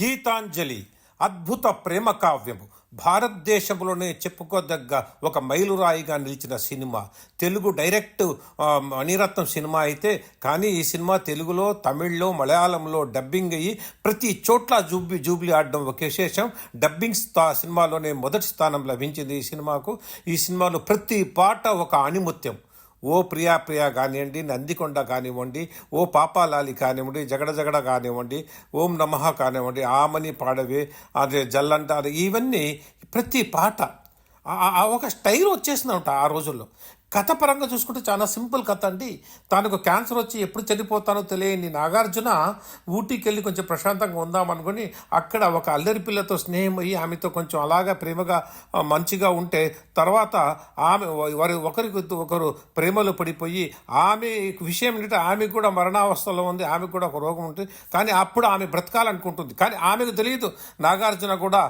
గీతాంజలి అద్భుత ప్రేమ కావ్యము. భారతదేశంలోనే చెప్పుకోదగ్గ ఒక మైలురాయిగా నిలిచిన cinema. Telugu direct Maniratnam cinema అయితే కానీ ఈ సినిమా తెలుగులో తమిళ్ళో మలయాళంలో డబ్బింగ్ అయ్యి ప్రతి చోట్ల జూబి జూబ్లీ ఆడడం ఒక విశేషం. డబ్బింగ్ స్థా సినిమాలోనే మొదటి స్థానం లభించింది ఈ సినిమాకు. ఈ సినిమాలో ప్రతి పాట ఒక అణిముత్యం ఓ ప్రియా ప్రియా కానివ్వండి నందికొండ కానివ్వండి ఓ పాపాలాలి కానివ్వండి జగడ జగడ కానివ్వండి ఓం నమః కానివ్వండి ఆమని పాడవే అదే జల్లంట అది ఇవన్నీ ప్రతి పాట. ఆ- ఒక స్టైల్ వచ్చేసిందంట ఆ రోజుల్లో. కథ పరంగా చూసుకుంటే చాలా సింపుల్ కథ అండి. తనకు క్యాన్సర్ వచ్చి ఎప్పుడు చనిపోతానో తెలియని నాగార్జున ఊటీకి వెళ్ళి కొంచెం ప్రశాంతంగా ఉందామనుకుని అక్కడ ఒక అల్లరి పిల్లతో స్నేహం అయ్యి ఆమెతో కొంచెం అలాగా ప్రేమగా మంచిగా ఉంటే తర్వాత ఆమె వారి ఒకరికి ఒకరు ప్రేమలో పడిపోయి ఆమె విషయం ఏంటంటే ఆమె కూడా మరణావస్థలో ఉంది ఆమె కూడా ఒక రోగం ఉంటుంది. కానీ అప్పుడు ఆమె బ్రతకాలనుకుంటుంది. కానీ ఆమెకు తెలియదు నాగార్జున కూడా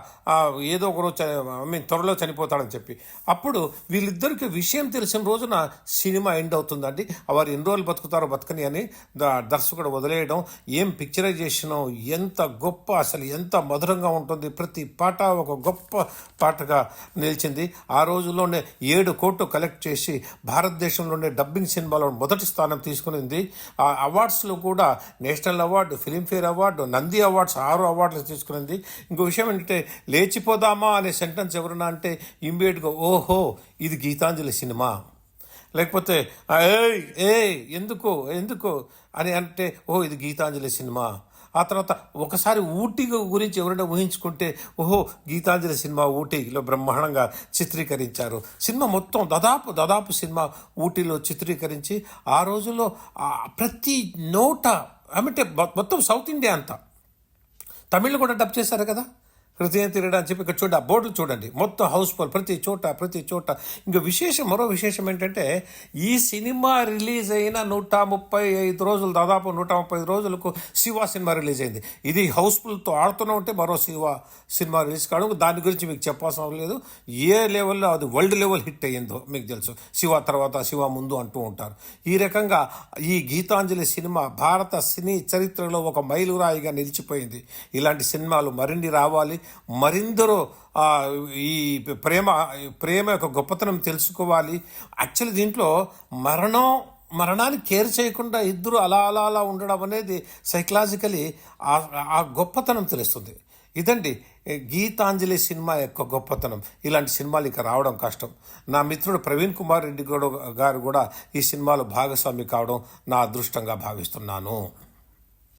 ఏదో ఒక రోజు ఐ మీన్ త్వరలో చనిపోతాడని చెప్పి. అప్పుడు వీళ్ళిద్దరికి విషయం తెలిసిన రోజున సినిమా ఎండ్ అవుతుందండి. వారు ఎన్ని రోజులు బతుకుతారో బతకని అని దర్శకుడు వదిలేయడం ఏం పిక్చరైజేషన్ ఎంత గొప్ప అసలు ఎంత మధురంగా ఉంటుంది ప్రతి పాట ఒక గొప్ప పాటగా నిలిచింది. ఆ రోజుల్లోనే ఏడు కోట్లు కలెక్ట్ చేసి భారతదేశంలోనే డబ్బింగ్ సినిమాలో మొదటి స్థానం తీసుకునింది. ఆ అవార్డ్స్లో కూడా national award Filmfare award Nandi awards ఆరు అవార్డులు తీసుకునింది. ఇంకో విషయం ఏంటంటే లేచిపోదామా అనే సెంటెన్స్ ఎవరన్నా అంటే ఇమ్మీడియట్గా ఓహో ఇది గీతాంజలి సినిమా. లేకపోతే ఏయ్ ఏ ఎందుకు ఎందుకు? అని అంటే ఓ ఇది గీతాంజలి సినిమా. ఆ తర్వాత ఒకసారి ఊటీ గురించి ఎవరైనా ఊహించుకుంటే ఓహో గీతాంజలి సినిమా ఊటీలో బ్రహ్మాండంగా చిత్రీకరించారు. సినిమా మొత్తం దాదాపు దాదాపు సినిమా ఊటీలో చిత్రీకరించి ఆ రోజుల్లో ప్రతి నోట అంటే మొత్తం సౌత్ ఇండియా అంతా. తమిళ్ కూడా డబ్ చేశారు కదా? హృదయం తిరగడం అని చెప్పి ఇక్కడ చూడండి ఆ బోర్డులు చూడండి. మొత్తం హౌస్ఫుల్ ప్రతి చోట ప్రతి చోట. ఇంకా విశేషం మరో విశేషం ఏంటంటే ఈ సినిమా రిలీజ్ అయిన నూట ముప్పై ఐదు రోజులు దాదాపు నూట ముప్పై ఐదు రోజులకు శివ సినిమా రిలీజ్ అయింది. ఇది హౌస్ఫుల్తో ఆడుతూనే ఉంటే మరో శివ సినిమా రిలీజ్ కావడం దాని గురించి మీకు చెప్పాల్సిన అవసరం లేదు. ఏ లెవెల్లో అది వరల్డ్ లెవెల్ హిట్ అయ్యిందో మీకు తెలుసు. శివ తర్వాత శివ ముందు అంటూ ఉంటారు. ఈ రకంగా ఈ గీతాంజలి సినిమా భారత సినీ చరిత్రలో ఒక మైలురాయిగా నిలిచిపోయింది. ఇలాంటి సినిమాలు మరిన్ని రావాలి. మరిందరూ ఈ ప్రేమ ప్రేమ యొక్క గొప్పతనం తెలుసుకోవాలి. యాక్చువల్లీ దీంట్లో మరణం మరణాన్ని కేర్ చేయకుండా ఇద్దరు అలా అలా అలా ఉండడం అనేది సైకలాజికలీ ఆ గొప్పతనం తెలుస్తుంది. ఇదండి గీతాంజలి సినిమా యొక్క గొప్పతనం. ఇలాంటి సినిమాలు ఇక రావడం కష్టం. నా మిత్రుడు ప్రవీణ్ కుమార్ రెడ్డి గారు కూడా ఈ సినిమాలో భాగస్వామి కావడం నా అదృష్టంగా భావిస్తున్నాను.